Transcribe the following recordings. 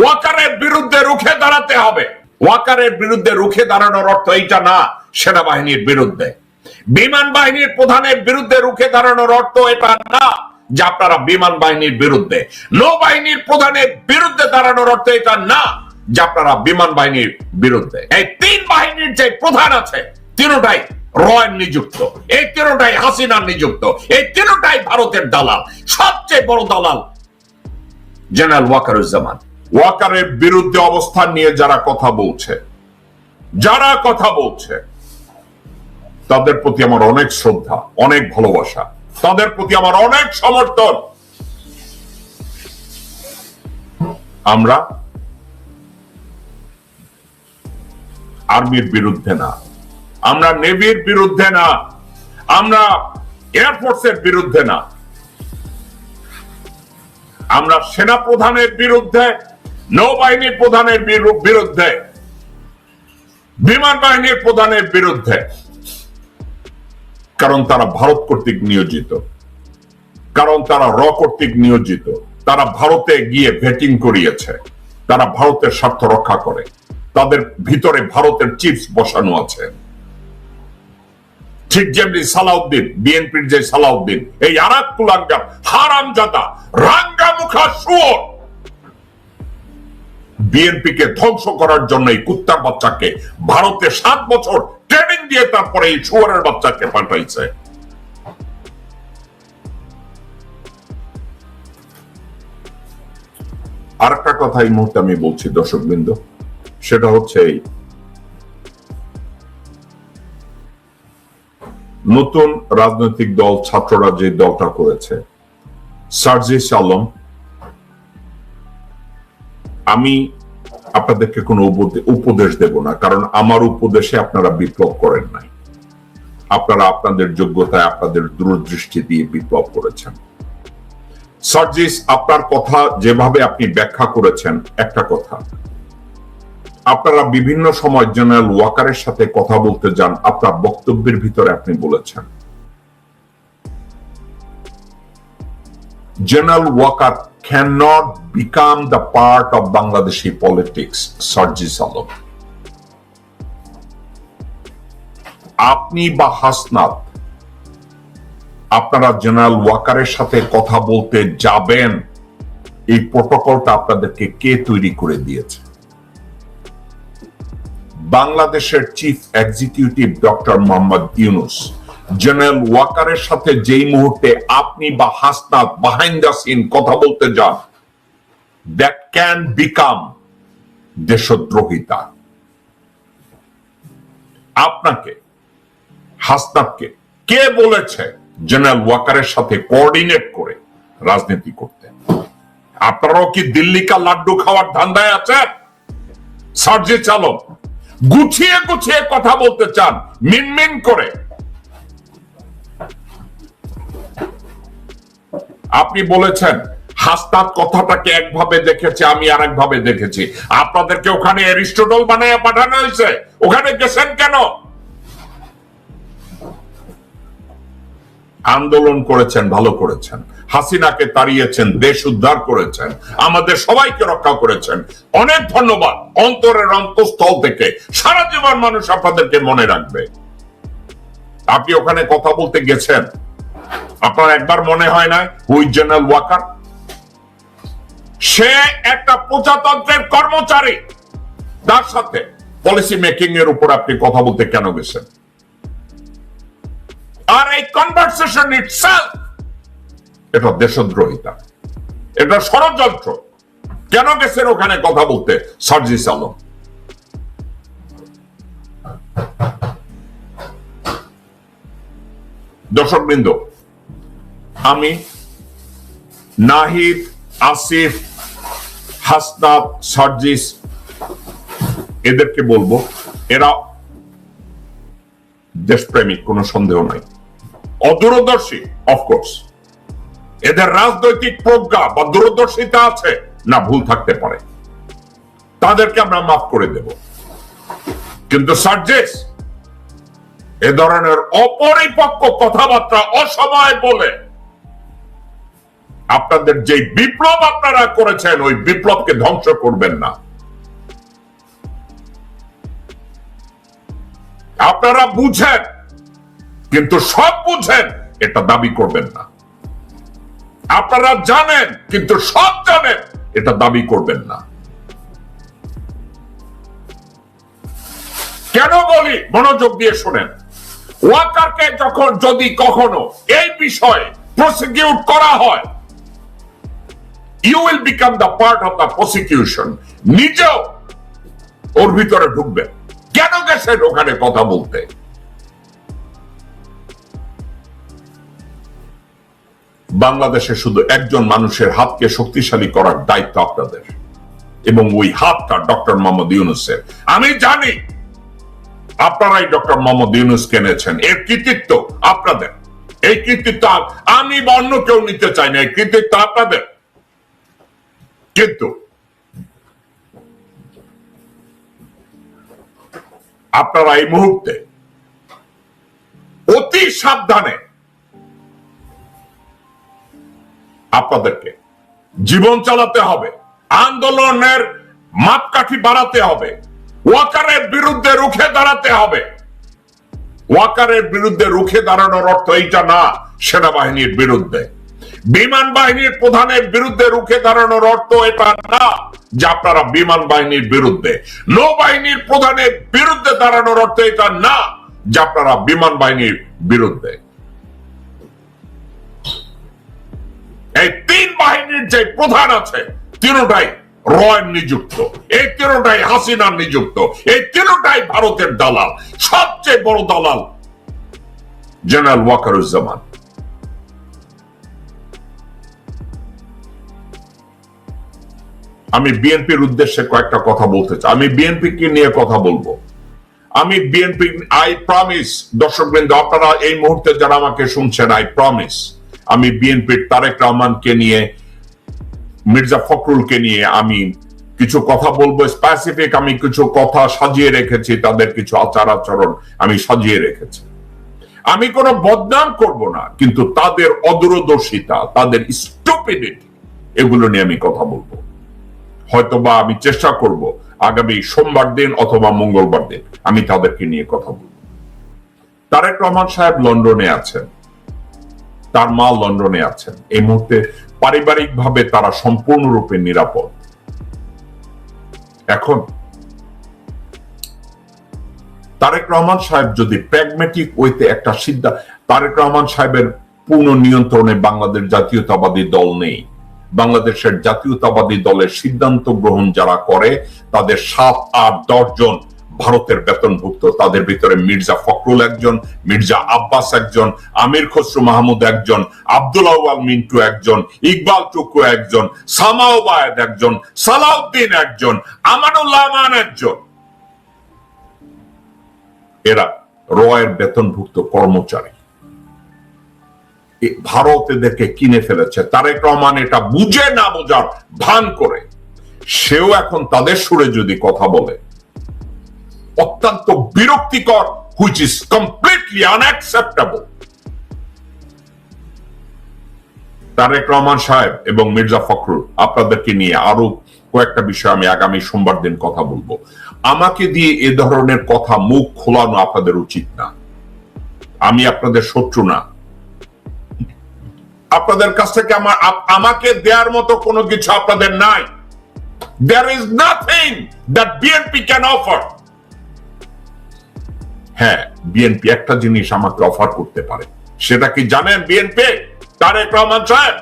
ওয়াকারের বিরুদ্ধে রুখে দাঁড়াতে হবে। ওয়াকারের বিরুদ্ধে রুখে দাঁড়ানোর অর্থ এইটা না, সেনাবাহিনীর বিরুদ্ধে। বিমান বাহিনীর প্রধানের বিরুদ্ধে রুখে দাঁড়ানোর অর্থ এটা না যে আপনারা বিমান বাহিনীর বিরুদ্ধে। নৌবাহিনীর প্রধানের বিরুদ্ধে দাঁড়ানোর অর্থ এটা না যে আপনারা বিমান বাহিনীর বিরুদ্ধে। এই তিন বাহিনীর যে প্রধান আছে, তিনটাই রয়ের নিযুক্ত। এই তিনটাই হাসিনার নিযুক্ত। এই তিনটাই ভারতের দালাল। সবচেয়ে বড় দালাল জেনারেল ওয়াকারুজ্জামান। ওয়াকারের বিরুদ্ধে অবস্থান নিয়ে যারা কথা বলছে, যারা কথা বলছে, তাদের প্রতি আমার অনেক শ্রদ্ধা, অনেক ভালোবাসা, তাদের প্রতি আমার অনেক সমর্থন। আমরা আর্মির বিরুদ্ধে না, আমরা নেভির বিরুদ্ধে না, আমরা এয়ারফোর্সের বিরুদ্ধে না, আমরা সেনা প্রধানের বিরুদ্ধে নৌবাহিনীর প্রধানের বিরুদ্ধে বিমান বাহিনীর প্রধানের বিরুদ্ধে, কারণ তারা ভারত কর্তৃক নিয়োজিত। কারণ তারা র কর্তৃক নিয়োজিত। তারা ভারতে গিয়ে ভেটিং করিয়েছে। তারা ভারতের স্বার্থ রক্ষা করে। তাদের ভিতরে ভারতের চিপস বসানো আছে। ঠিক যেমনি সালাউদ্দিন, বিএনপির যে সালাউদ্দিন, এই আরাক কুলাঙ্গার হারামজাদা রাঙ্গা মুখা শুয়োর। বিএনপিকে ধ্বংস করার জন্য এই কুত্তার বাচ্চাকে ভারতে সাত বছর ট্রেনিং দিয়ে তারপরে এই শুয়ারের বাচ্চাকে পাঠাইছে। আরেকটা কথা এই মুহূর্তে আমি বলছি দর্শক বৃন্দ সেটা হচ্ছে এই। নতুন রাজনৈতিক দল, ছাত্ররা যে দলটা করেছে, সার্জিস আলম, আমি আপনাদেরকে কোনো উপদেশ দেব না, কারণ আমার উপদেশে আপনারা বিপ্লব করেন নাই। আপনারা আপনাদের যোগ্যতায় আপনাদের দূরদৃষ্টি দিয়ে বিপ্লব করেছেন। সার্জিস, আপনার কথা যেভাবে আপনি ব্যাখ্যা করেছেন, একটা কথা। আপনারা বিভিন্ন সময় জেনারেল ওয়াকারের সাথে কথা বলতে যান, আপনার বক্তব্যের ভিতরে আপনি বলেছেন। General Walker cannot become the part of Bangladeshi politics, Sarji Salom. আপনি বা হাসনাত আপনারা জেনারেল ওয়াকারের সাথে কথা বলতে যাবেন এই প্রোটোকলটা আপনাদেরকে কে তৈরি করে দিয়েছে বাংলাদেশের chief executive doctor Mohammad Yunus general ওয়াকারের সাথে যেই মুহূর্তে আপনি বা হাসনাত বাহাইন্ড দ্য সিন কথা বলতে যান দ্যাট ক্যান বিকাম দেশদ্রোহিতা। আপনাকে হাসনাতকে কে বলেছে জেনারেল ওয়াকারের সাথে কোঅর্ডিনেট করে রাজনীতি করতে? আপনারাও কি দিল্লি কা লাড্ডু খাওয়ার ধান্দায় আছেন? সার্জি চালক গুছিয়ে গুছিয়ে কথা বলতে চান, মিনমিন করে। আপনি বলেছেন হাস্তাত কথাটাকে একভাবে দেখেছে, আমি আর একভাবে দেখেছি। আপনাদেরকে ওখানে এরিস্টোটল বানায় পাঠানো হয়েছে। ওখানে গেছেন কেন? আন্দোলন করেছেন, ভালো করেছেন। হাসিনাকে তাড়িয়েছেন, দেশ উদ্ধার করেছেন, আমাদের সবাইকে রক্ষা করেছেন। অনেক ধন্যবাদ, অন্তরের অন্তঃস্থল থেকে। সারা জীবন মানুষ আপনাদেরকে মনে রাখবে। আপনি ওখানে কথা বলতে গেছেন। আপনার একবার মনে হয় না? হুই জেনারেল ওয়াকার? সে একটা প্রজাতন্ত্রের কর্মচারী। তার সাথে পলিসি মেকিং এর উপর আপনি কথা বলতে কেন গেছেন? আর এই কনভারসেশন এটা দেশদ্রোহিতা। এটা ষড়যন্ত্র। কেন গেছেন ওখানে কথা বলতে, সার্জিস আলম? দর্শক বৃন্দ আমি নাহিদ, আসিফ, হাসনাত, সার্জিস এদেরকে বলব, এরা দেশপ্রেমিক, কোনো সন্দেহ নাই। অদূরদর্শী অফকোর্স এদের রাজনৈতিক প্রজ্ঞা বা দূরদর্শিতা আছে, না ভুল থাকতে পারে। তাদেরকে আমরা মাফ করে দেব। কিন্তু সার্জেস, এ ধরনের অপরিপক্ক কথাবার্তা অসময় বলে আপনাদের যে বিপ্লব আপনারা করেছেন, ওই বিপ্লবকে ধ্বংস করবেন না। আপনারা বুঝেন, কিন্তু সব বুঝেন, এটা দাবি করবেন না। আপনারা জানেন, কিন্তু সব জানেন, এটা দাবি করবেন না। কেন বলি? মনোযোগ দিয়ে শোনেন। ওয়াকারকে যখন, যদি কখনো এই বিষয়ে প্রসিকিউট করা হয় you will become the part of the prosecution নিজেও ওর ভিতরে ঢুকবেন কেন গেছেন ওখানে কথা বলতে? বাংলাদেশে শুধু একজন মানুষের হাতকে শক্তিশালী করার দায়িত্ব আপনাদের এবং ওই হাতটা ডক্টর মোহাম্মদ ইউনুসের। আমি জানি আপনারাই ডক্টর মোহাম্মদ ইউনুস কেনেছেন। এর কৃতিত্ব আপনাদের। এই কৃতিত্ব আমি বা অন্য কেউ নিতে চাই না। এই কৃতিত্ব আপনাদের। কিন্তু আপনারা এই মুহূর্তে অতি সাবধানে আপনাদেরকে জীবন চালাতে হবে, আন্দোলনের মাপকাঠি বাড়াতে হবে, ওয়াকারের বিরুদ্ধে রুখে দাঁড়াতে হবে। ওয়াকারের বিরুদ্ধে রুখে দাঁড়ানোর অর্থ এইটা না, সেনাবাহিনীর বিরুদ্ধে। বিমান বাহিনীর প্রধানের বিরুদ্ধে রুখে দাঁড়ানোর অর্থ এটা না যে আপনারা বিমান বাহিনীর বিরুদ্ধে। নৌবাহিনীর প্রধানের বিরুদ্ধে দাঁড়ানোর অর্থ এটা না যে আপনারা বিমান বাহিনীর বিরুদ্ধে। এই তিন বাহিনীর যে প্রধান আছে, তিনটাই রয় নিযুক্ত। এই তিনটাই হাসিনার নিযুক্ত। এই তিনটাই ভারতের দালাল। সবচেয়ে বড় দালাল জেনারেল ওয়াকারুজ্জামান। আমি বিএনপির উদ্দেশ্যে কয়েকটা কথা বলতে চাই। আমি বিএনপি কে নিয়ে কথা বলব। আমি বিএনপি আই প্রমিস দর্শকবৃন্দ, আপনারা এই মুহূর্তে যারা আমাকে শুনছেন আই প্রমিস আমি বিএনপির তারেক রহমানকে নিয়ে, মির্জা ফখরুলকে নিয়ে আমি কিছু কথা বলব। স্পেসিফিক আমি কিছু কথা সাজিয়ে রেখেছি, তাদের কিছু আচার আচরণ আমি সাজিয়ে রেখেছি। আমি কোনো বদনাম করব না, কিন্তু তাদের অদূরদর্শিতা, তাদের স্টুপিডিটি এগুলো নিয়ে আমি কথা বলব। হয়তোবা আমি চেষ্টা করব আগামী সোমবার দিন অথবা মঙ্গলবার দিন। আমি তাদেরকে নিয়ে কথা বলব। তারেক রহমান সাহেব লন্ডনে আছেন। তার মা লন্ডনে আছেন। এই মুহূর্তে পারিবারিক ভাবে তারা সম্পূর্ণরূপে নিরাপদ। এখন তারেক রহমান সাহেব যদি প্র্যাগমেটিক ওয়েতে একটা সিদ্ধান্ত তারেক রহমান সাহেবের পূর্ণ নিয়ন্ত্রণে বাংলাদেশ জাতীয়তাবাদী দল নেই। বাংলাদেশের জাতীয়তাবাদী দলের সিদ্ধান্ত গ্রহণ যারা করে, তাদের সাত, আট, দশ জন ভারতের বেতনভুক্ত। তাদের ভিতরে মির্জা ফখরুল একজন, মির্জা আব্বাস একজন, আমির খসরু মাহমুদ একজন, আব্দুল আউয়াল মিন্টু একজন, ইকবাল টুকু একজন সামাওবায়দ একজন, সালাউদ্দিন একজন, আমানুল্লাহ আমান একজন। এরা রয়ের বেতনভুক্ত কর্মচারী। ভারত এদেরকে কিনে ফেলেছে। তারেক রহমান এটা বুঝে না বোঝার ভান করে সেও এখন তাদের সুরে যদি কথা বলে, অত্যন্ত বিরক্তিকর which is completely unacceptable Tarique Rahman সাহেব এবং মির্জা ফখরুল, আপনাদেরকে নিয়ে আরও কয়েকটা বিষয় আমি আগামী সোমবার দিন কথা বলব। আমাকে দিয়ে এ ধরনের কথা মুখ খোলানো আপনাদের উচিত না। আমি আপনাদের শত্রু না। আপনাদের কাছ থেকে আমার আমাকে দেওয়ার মতো কোনো কিছু আপনাদের নাই। There is nothing that BNP can offer হ্যাঁ বিএনপি একটা জিনিস আমাকে অফার করতে পারে। সেটা কি জানেন বিএনপি তারেক রহমান সাহেব?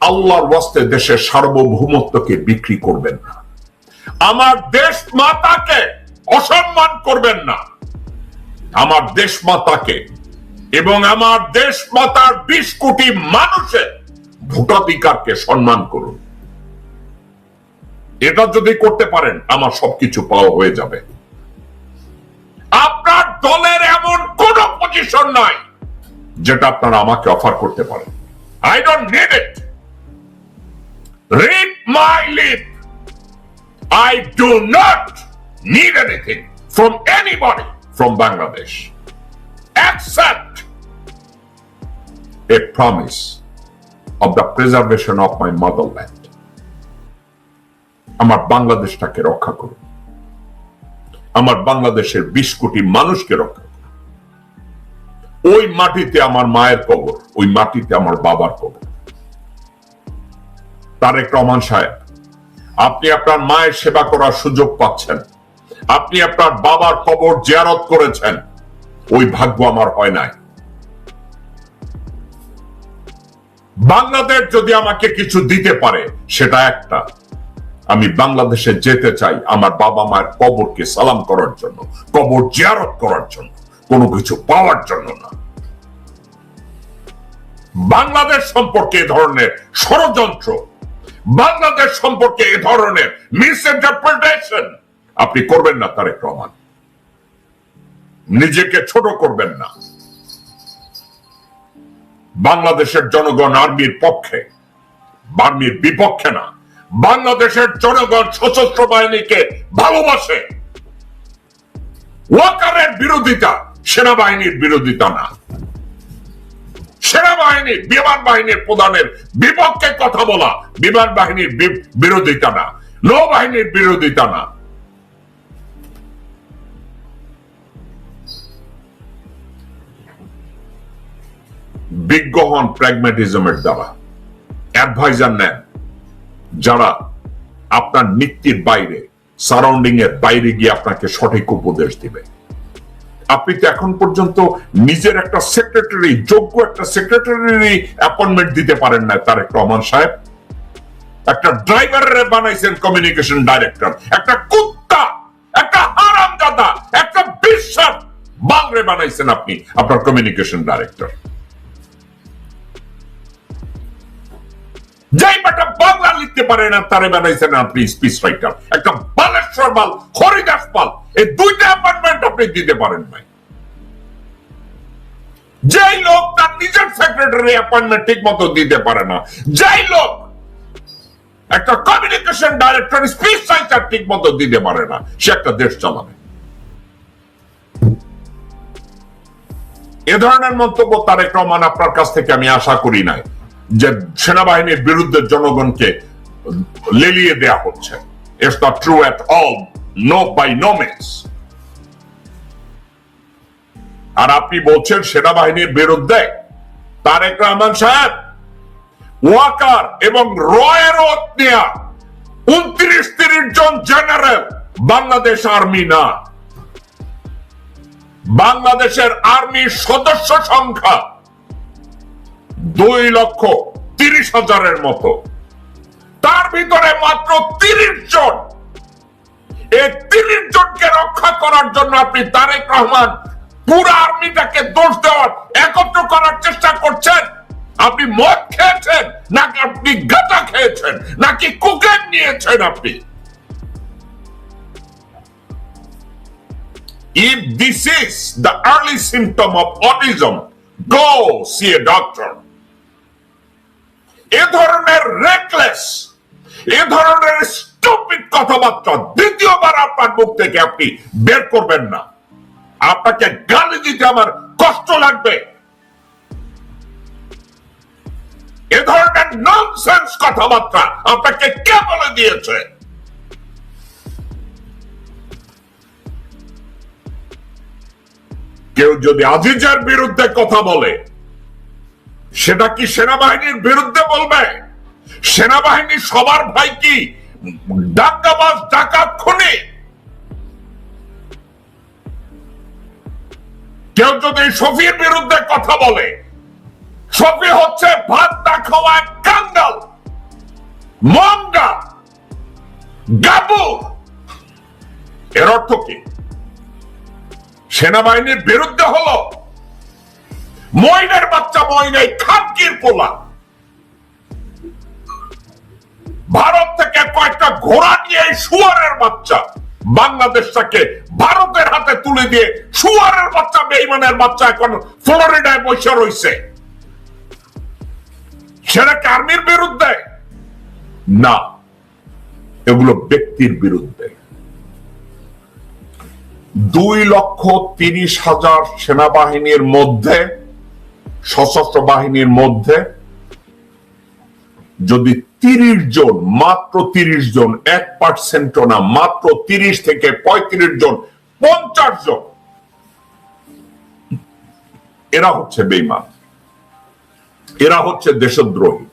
আল্লাহর ওয়াস্তে দেশের সার্বভৌমত্বকে বিক্রি করবেন না। আমার দেশ মাতাকে অসম্মান করবেন না। আমার দেশ মাতাকে এবং আমার দেশ মাতার বিশ কোটি মানুষের ভোটাধিকারকে সম্মান করুন। এটা যদি করতে পারেন, আমার সবকিছু পাওয়া হয়ে যাবে। আপনার দলের এমন কোন পজিশন নাই যেটা আপনারা আমাকে অফার করতে পারেন। I don't need it read my lip I do not need anything from anybody from Bangladesh. Except a promise of the preservation of my motherland. আমার বাংলাদেশটাকে রক্ষা করুন। আমার বাংলাদেশের বিশ কোটি মানুষকে রক্ষা করুন। ওই মাটিতে আমার মায়ের কবর, ওই মাটিতে আমার বাবার কবর। তারেক রহমান সাহেব, আপনি আপনার মায়ের সেবা করার সুযোগ পাচ্ছেন। আপনি আপনার বাবার কবর জিয়ারত করেছেন। ওই ভাগ্য আমার হয় নাই। বাংলাদেশ যদি আমাকে কিছু দিতে পারে, সেটা একটা। আমি বাংলাদেশে যেতে চাই আমার বাবা মায়ের কবরকে সালাম করার জন্য, কবর জিয়ারত করার জন্য, কোনো কিছু পাওয়ার জন্য না। বাংলাদেশ সম্পর্কে এ ধরনের ষড়যন্ত্র, বাংলাদেশ সম্পর্কে এ ধরনের মিস আপনি করবেন না তারেক রহমান। নিজেকে ছোট করবেন না। বাংলাদেশের জনগণ আর্মির পক্ষে, আর্মির বিপক্ষে না। বাংলাদেশের জনগণ সশস্ত্র বাহিনীকে ভালোবাসে। ওয়াকারের বিরোধিতা সেনাবাহিনীর বিরোধিতা না। সেনাবাহিনী বিমান বাহিনীর প্রধানের বিপক্ষে কথা বলা, বিমান বাহিনীর বিরোধিতা না। নৌবাহিনীর বিরোধিতা না। বিজ্ঞ হন প্র্যাগম্যাটিজমের দ্বারা। অ্যাডভাইজার নেন, যারা আপনার নীতির বাইরে, সারাউন্ডিং এর বাইরে গিয়ে আপনাকে সঠিক উপদেশ দিবে। আপনি তো এখন পর্যন্ত নিজের একটা সেক্রেটারি যোগ্য একটা সেক্রেটারি অ্যাপয়েন্টমেন্ট দিতে পারেন না তারেক রহমান সাহেব। একটা ড্রাইভারের বানাইছেন কমিউনিকেশন ডাইরেক্টর একটা কুত্তা, একটা হারামজাদা, একটা বিশ্বাস বাংরে বানাইছেন আপনি, আপনার কমিউনিকেশন ডাইরেক্টর যেই বেটা বাংলা লিখতে পারে না, তারে বানাইছেন আপনি স্পিচ রাইটার একটা বালেশ্বর পাল হরিদাস পাল, এই দুইটা অ্যাপয়েন্টমেন্ট আপনি দিতে পারেন নাই যেই লোক তার নিজের সেক্রেটারি অ্যাপয়েন্টমেন্ট ঠিক মতো দিতে পারে না, যেই লোক একটা কমিউনিকেশন ডাইরেক্টর স্পিচ রাইটার ঠিক মতো দিতে পারে না, সে একটা দেশ চালাবে। এ ধরনের মন্তব্য তারেক রহমান আপনার কাছ থেকে আমি আশা করি নাই। যে সেনাবাহিনীর বিরুদ্ধে জনগণকে লেলিয়ে দেয়া হচ্ছে। It's not true at all no by no means আর আপনি বলছেন সেনাবাহিনীর বিরুদ্ধে? তারেক রহমান সাহেব, ওয়াকার এবং রয়ের নেয়া উনত্রিশ তিরিশ জন জেনারেল বাংলাদেশ আর্মি না। বাংলাদেশের আর্মির সদস্য সংখ্যা দুই লক্ষ তিরিশ হাজারের মতো। তার ভিতরে মাত্র তিরিশ জন। এই তিরিশ জনকে রক্ষা করার জন্য আপনি তারেক রহমান পুরো আর্মিটাকে দোষ দেওয়ার একত্র করার চেষ্টা করছেন। আপনি মদ খেয়েছেন নাকি আপনি গাঁজা খেয়েছেন নাকি কুকেন নিয়েছেন আপনি? If this is the early symptom of autism, go see a doctor. এ ধরনের রেকলেস এ ধরনের স্টুপিড কথাবার্তা দ্বিতীয়বার আপনার মুখ থেকে আপনি বের করবেন না। আপনাকে গালি দিতে আমার কষ্ট লাগবে। এ ধরনের ননসেন্স কথাবার্তা আপনাকে কে বলে দিয়েছে? কেউ যদি আজিজের বিরুদ্ধে কথা বলে সেটা কি সেনাবাহিনীর বিরুদ্ধে বলবে? সেনাবাহিনী সবার ভাই কি? ডাকাবাজ, ডাকাত, খুনি? কেউ যদি শফির বিরুদ্ধে কথা বলে, শফি হচ্ছে ভাত না খাওয়া এক কাঙ্গাল মঙ্গা গাবু এর অর্থ কি? সেনাবাহিনীর বিরুদ্ধে হলো ময়নের বাচ্চা ময়নাই খানকির পোলা। ভারত থেকে কয়েকটা ঘোড়া নিয়ে এই শুয়ারের বাচ্চা। বাংলাদেশটাকে ভারতের হাতে তুলে দিয়ে শুয়ারের বাচ্চা, বেইমানের বাচ্চা এখন ফ্লোরিডায় বসে রয়েছে সেটা কি আর্মির বিরুদ্ধে? না, এগুলো ব্যক্তির বিরুদ্ধে। দুই লক্ষ তিরিশ হাজার সেনাবাহিনীর মধ্যে সশস্ত্র বাহিনীর মধ্যে যদি তিরিশ জন, মাত্র তিরিশ জন, এক পার্সেন্টও না, মাত্র তিরিশ থেকে পঁয়ত্রিশ জন, পঞ্চাশ জন, এরা হচ্ছে বেইমান এরা হচ্ছে দেশদ্রোহী।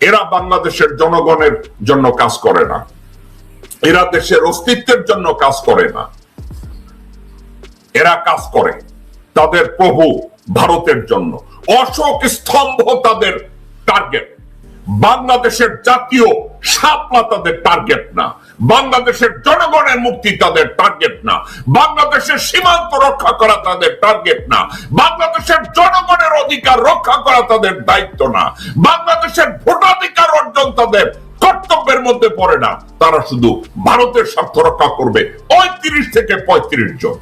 এরা বাংলাদেশের জনগণের জন্য কাজ করে না। এরা দেশের অস্তিত্বের জন্য কাজ করে না। এরা কাজ করে। তাদের প্রভু ভারতের জন্য। অশোক স্তম্ভ তাদের টার্গেট বাংলাদেশের জাতীয় শাপলা তাদের টার্গেট না। বাংলাদেশের জনগণের মুক্তি তাদের টার্গেট না। বাংলাদেশের সীমান্ত রক্ষা করা তাদের টার্গেট না। বাংলাদেশের জনগণের অধিকার রক্ষা করা তাদের দায়িত্ব না। বাংলাদেশের ভোটাধিকার অর্জন তাদের কর্তব্যের মধ্যে পড়ে না। তারা শুধু ভারতের স্বার্থ রক্ষা করবে। ওই তিরিশ থেকে পঁয়ত্রিশ জন।